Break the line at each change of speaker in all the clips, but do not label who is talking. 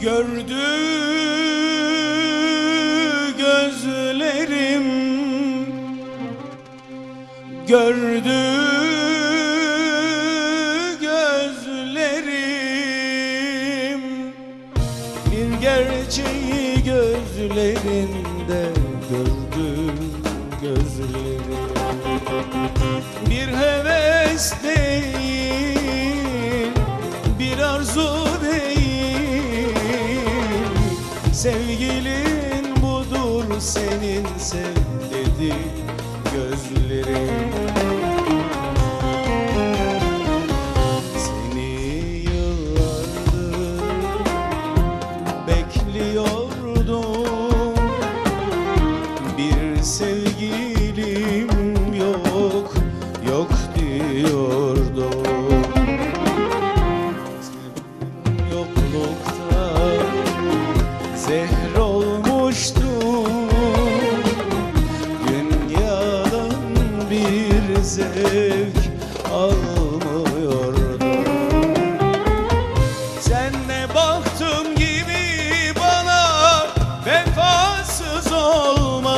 Gördü gözlerim. Gördü gözlerim. Bir gerçeği gözlerinde senin sev dedi gözlerim. Seni yıllardır bekliyordum. Bir sevgilim yok, yok diyordum. Senin yoklukta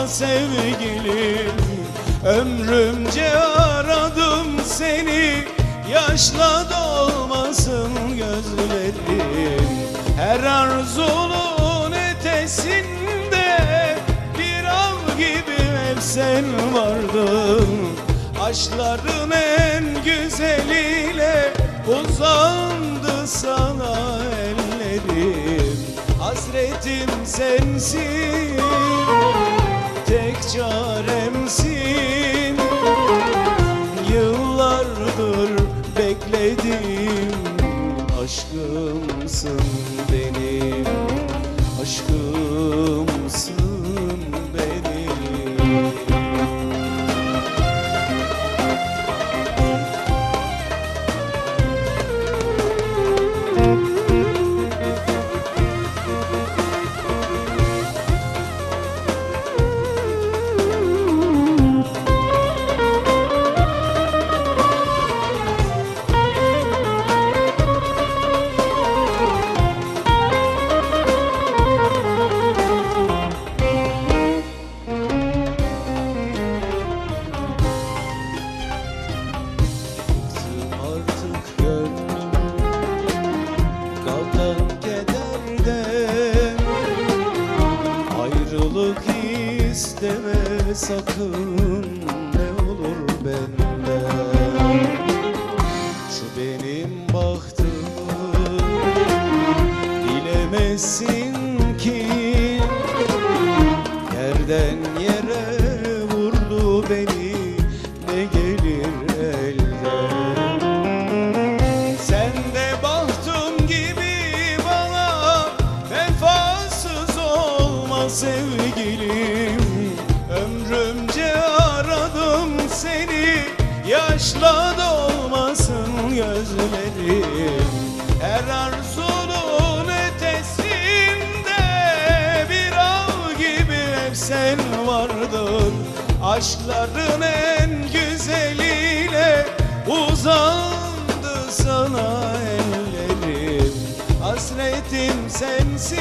sevgilim. Ömrümce aradım seni Yaşla dolmasın gözlerim. Her arzunun ötesinde Bir av gibi hep sen vardın. Aşkların en güzeliyle uzandı sana ellerim. Hasretim sensin, tek çaremsin. Yıllardır bekledim. Aşkımsın benim Aşkımsın sakın Ne olur benden. Şu benim bahtımı Bilemezsin ki Yerden Yaşla dolmasın gözlerim. Her arzunun ötesinde Bir av gibi hep sen vardın. Aşkların en güzeliyle uzandı sana ellerim. Hasretim sensin,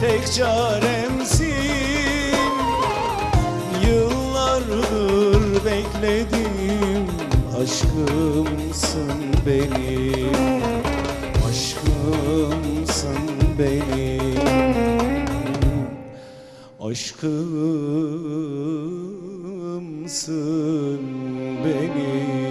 tek çaremsin Bekledim aşkımsın benim Aşkımsın benim Aşkımsın benim